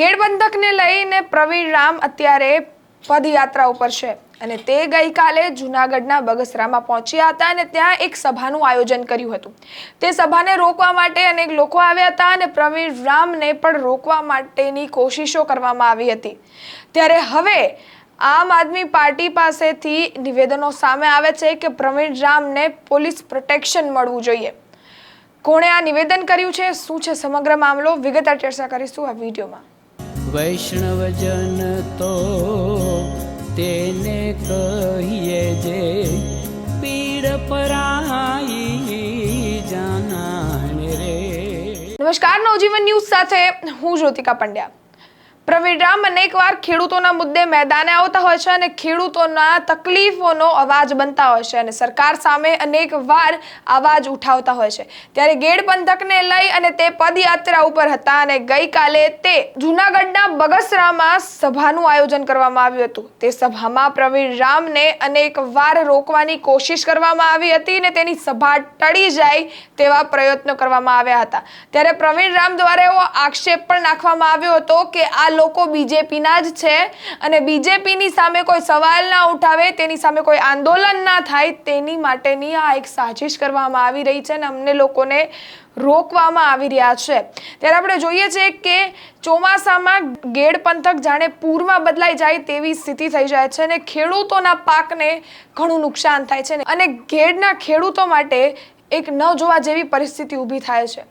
ગેડબંધકને લઈને પ્રવીણ રામ અત્યારે પદયાત્રા ઉપર છે. અને તે ગઈકાલે જૂનાગઢના બગસરામાં પહોંચ્યા હતા અને ત્યાં એક સભાનું આયોજન કર્યું હતું. તે સભાને રોકવા માટે અનેક લોકો આવ્યા હતા અને પ્રવીણ રામને પણ રોકવા માટેની કોશિશો કરવામાં આવી હતી. ત્યારે હવે આમ આદમી પાર્ટી પાસેથી નિવેદનો સામે આવે છે કે પ્રવીણ રામને પોલીસ પ્રોટેક્શન મળવું જોઈએ. કોણે આ નિવેદન કર્યું છે? શું છે સમગ્ર મામલો? વિગતવાર ચર્ચા કરીશું આ વિડીયોમાં. વૈષ્ણવજન તો તેને કહીએ જે પીડ પરાઈ જાના રે. નમસ્કાર, નવજીવન ન્યૂઝ સાથે હું જ્યોતિકા પંડ્યા. પ્રવીણ રામ અનેકવાર ખેડૂતોના મુદ્દે મેદાને આવતા હોય છે અને ખેડૂતોના તકલીફોનો અવાજ બનતા હોય છે અને સરકાર સામે અનેક વાર અવાજ ઉઠાવતા હોય છે. ત્યારે ગેડ પંથકને લઈ અને તે પદયાત્રા ઉપર હતા અને ગઈકાલે તે જૂનાગઢના બગસરામાં સભાનું આયોજન કરવામાં આવ્યું હતું. તે સભામાં પ્રવીણ રામને અનેક વાર રોકવાની કોશિશ કરવામાં આવી હતી અને તેની સભા ટળી જાય તેવા પ્રયત્નો કરવામાં આવ્યા હતા. ત્યારે પ્રવીણ રામ દ્વારા એવો આક્ષેપ પણ નાખવામાં આવ્યો હતો કે આ લોકો બીજેપીના જ છે અને બીજેપીની સામે કોઈ સવાલ ના ઉઠાવે, તેની સામે કોઈ આંદોલન ના થાય, તેની માટેની આ એક સાજિશ કરવામાં આવી રહી છે અને અમને લોકોને રોકવામાં આવી રહ્યા છે. ત્યારે આપણે જોઈએ છીએ કે ચોમાસામાં ગેડ પંથક જાણે પૂરમાં બદલાઈ જાય તેવી સ્થિતિ થઈ જાય છે અને ખેડૂતોના પાકને ઘણું નુકસાન થાય છે અને ગેડના ખેડૂતો માટે એક ન જોવા જેવી પરિસ્થિતિ ઊભી થાય છે.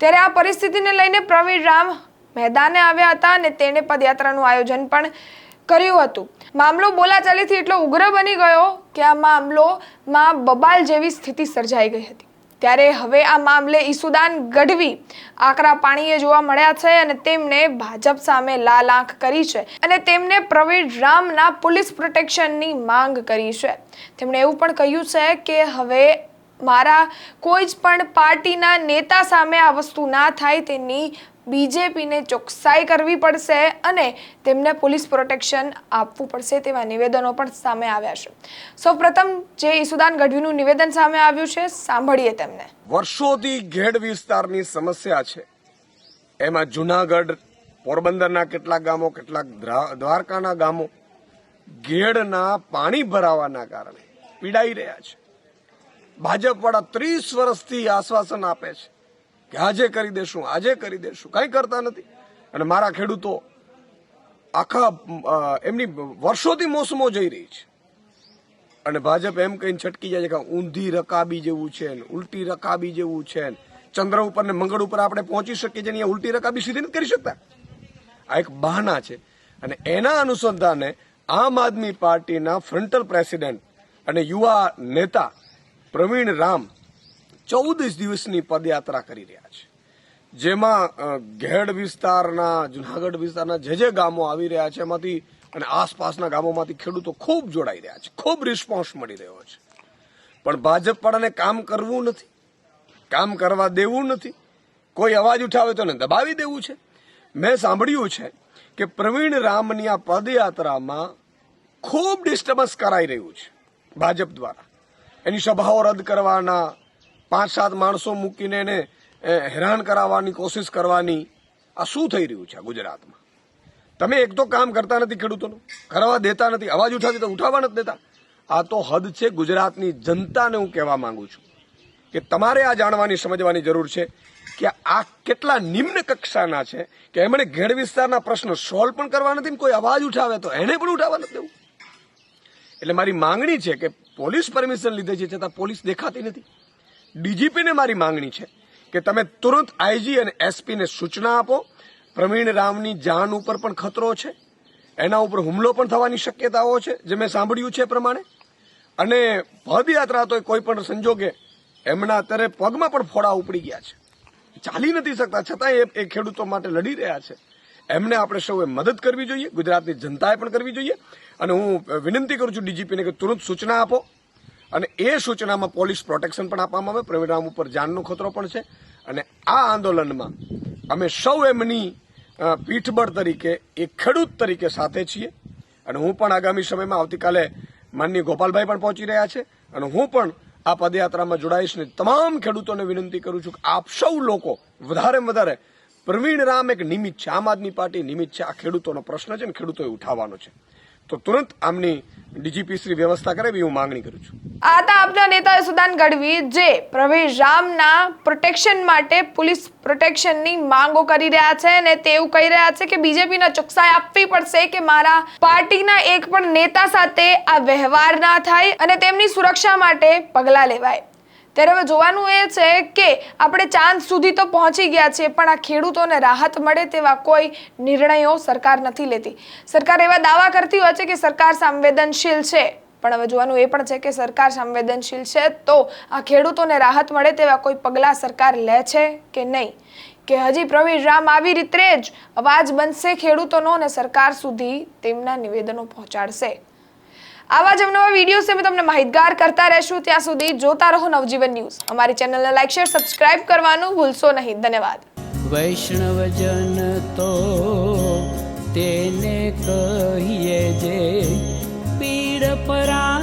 ત્યારે આ પરિસ્થિતિને લઈને પ્રવીણ રામ મેદાને આવ્યા હતા અને તેણે પદયાત્રાનું આયોજન પણ કર્યું હતું. મામલો બોલાચાલીથી એટલો ઉગ્ર બની ગયો કે આ મામલોમાં બબાલ જેવી સ્થિતિ સર્જાઈ ગઈ હતી. ત્યારે હવે આ મામલે ઈસુદાન ગઢવી આકરા પાણીએ જોવા મળ્યા છે અને તેમને ભાજપ સામે લાલ આંખ કરી છે અને તેમને પ્રવીણ રામના પોલીસ પ્રોટેક્શનની માંગ કરી છે. તેમણે એવું પણ કહ્યું છે કે હવે મારા કોઈ જ પણ પાર્ટીના નેતા સામે આ વસ્તુ ના થાય તેની બીજેપીને ચોકસાઈ કરવી પડશે અને તેમને પોલીસ પ્રોટેક્શન આપવું પડશે તેવા નિવેદનો પણ સામે આવ્યા છે. સૌપ્રથમ જે ઈસુદાન ગઢવીનું નિવેદન સામે આવ્યું છે, સાંભળીએ તેમને. વર્ષોથી ઘેડ વિસ્તારની સમસ્યા છે. એમાં જુનાગઢ, પોરબંદરના કેટલાક ગામો, કેટલાક દ્વારકાના ગામો ઘેડના પાણી ભરાવાના કારણે પીડાઈ રહ્યા છે. ભાજપ વાળા ત્રીસ વર્ષથી આશ્વાસન આપે છે. કે આજે કરી દેશું, આજે કરી દેશું. કઈ કરતા નથી. અને મારા ખેડૂતો આખા એમની વર્ષોથી મોસમો જઈ રહી છે. અને ભાજપ એમ કહીને છટકી જાય છે કે ઊંધી રકાબી જેવું છે ને, ઉલટી રકાબી જેવું છે ને. ચંદ્ર ઉપર ને મંગળ ઉપર આપણે પહોંચી શકીએ છીએ અહીંયા ઉલટી રકાબી સીધી નથી કરી શકતા. આ એક બહાના છે. અને એના અનુસંધાને આમ આદમી પાર્ટીના ફ્રન્ટલ પ્રેસિડેન્ટ અને યુવા નેતા પ્રવીણ રામ ચૌદ દિવસની પદયાત્રા કરી રહ્યા છે. જેમાં ઘેડ વિસ્તારના, જુનાગઢ વિસ્તારના જે જે ગામો આવી રહ્યા છે, એમાંથી અને આસપાસના ગામોમાંથી ખેડૂતો ખૂબ જોડાઈ રહ્યા છે. ખૂબ રિસ્પોન્સ મળી રહ્યો છે. પણ ભાજપ વાળાને કામ કરવું નથી. કામ કરવા દેવું નથી. કોઈ અવાજ ઉઠાવે તો દબાવી દેવું છે. મેં સાંભળ્યું છે કે પ્રવીણ રામની આ પદયાત્રામાં ખૂબ ડિસ્ટર્બન્સ કરાઈ રહ્યું છે ભાજપ દ્વારા. એની સભાઓ રદ કરવાના પાંચ સાત માણસો મૂકીને એને હેરાન કરાવવાની કોશિશ કરવાની આ શું થઈ રહ્યું છે ગુજરાતમાં? તમે એક તો કામ કરતા નથી ખેડૂતોનું, કરવા દેતા નથી, અવાજ ઉઠાવી તો ઉઠાવવા નથી દેતા. આ તો હદ છે ગુજરાતની જનતાને હું કહેવા માંગુ છું કે તમારે આ જાણવાની, સમજવાની જરૂર છે કે આ કેટલા નિમ્ન કક્ષાના છે કે એમણે ઘેડ વિસ્તારના પ્રશ્નો સોલ્વ પણ કરવા નથી ને કોઈ અવાજ ઉઠાવે તો એને પણ ઉઠાવવા નથી દેવું. એટલે મારી માંગણી છે કે પોલીસ પરમિશન લીધે છે છતાં પોલીસ દેખાતી નથી. ડીજીપીને મારી માંગણી છે કે તમે તુરંત આઈજી અને એસપીને સૂચના આપો. પ્રવીણ રામની જાન ઉપર પણ ખતરો છે. એના ઉપર હુમલો પણ થવાની શક્યતાઓ છે, જે મેં સાંભળ્યું છે પ્રમાણે. અને પદયાત્રા તો કોઈ પણ સંજોગે એમના અત્યારે પગમાં પણ ફોડા ઉપડી ગયા છે. ચાલી નથી શકતા છતાં એ ખેડૂતો માટે લડી રહ્યા છે. એમને આપણે સૌએ મદદ કરવી જોઈએ, ગુજરાતની જનતાએ પણ કરવી જોઈએ. અને હું વિનંતી કરું છું ડીજીપીને કે તુરંત સૂચના આપો. અને એ સૂચનામાં પોલીસ પ્રોટેક્શન પણ આપવામાં આવે. પ્રવીણ રામ ઉપર જાનનો ખતરો પણ છે. અને આ આંદોલનમાં અમે સૌ એમની પીઠબળ તરીકે, એક ખેડૂત તરીકે સાથે છીએ. અને હું પણ આગામી સમયમાં આવતીકાલે માનની ગોપાલભાઈ પણ પહોંચી રહ્યા છે. અને હું પણ આ પદયાત્રામાં જોડાઈશ ને તમામ ખેડૂતોને વિનંતી કરું છું કે આપ સૌ લોકો વધારે વધારે પ્રવીણ રામ એક નિમિત્ત છે. આમ આદમી પાર્ટી નિમિત્ત છે. આ ખેડૂતોનો પ્રશ્ન છે ને ખેડૂતોએ ઉઠાવવાનો છે. તો તુરંત આમની ડીજીપી શ્રી વ્યવસ્થા કરે એવી હું માંગણી કરું છું. આ હતા આપના નેતા સુદાન ગઢવી જે પ્રવીણ રામના પ્રોટેક્શન માટે પોલીસ પ્રોટેક્શનની માંગો કરી રહ્યા છે અને તેવું કહી રહ્યા છે કે બીજેપીના ચોકસાઈ આપવી પડશે કે મારા પાર્ટીના એક પણ નેતા સાથે આ વ્યવહાર ના થાય અને તેમની સુરક્ષા માટે પગલાં લેવાય. ત્યારે હવે જોવાનું એ છે કે આપણે ચાંદ સુધી તો પહોંચી ગયા છીએ પણ આ ખેડૂતોને રાહત મળે તેવા કોઈ નિર્ણયો સરકાર નથી લેતી. સરકાર એવા દાવા કરતી હોય છે કે સરકાર સંવેદનશીલ છે. પણ હવે જોવાનું એ પણ છે કે સરકાર સંવેદનશીલ છે તો આ ખેડૂતોને રાહત મળે તેવા કોઈ પગલાં સરકાર લે છે કે નહીં? કે હજી પ્રવીણ રામ આવી રીતે જ અવાજ બનશે ખેડૂતોનો અને સરકાર સુધી તેમના નિવેદનો પહોંચાડશે? આવા જ નવા વીડિયો અમે તમને માહિતગાર કરતા રહેશું. ત્યાં સુધી જોતા રહો નવજીવન ન્યૂઝ. અમારી ચેનલને લાઈક, શેર, સબસ્ક્રાઇબ કરવાનું ભૂલશો નહીં. ધન્યવાદ. વૈષ્ણવજન તો તેને કહીએ જે પીડ પરા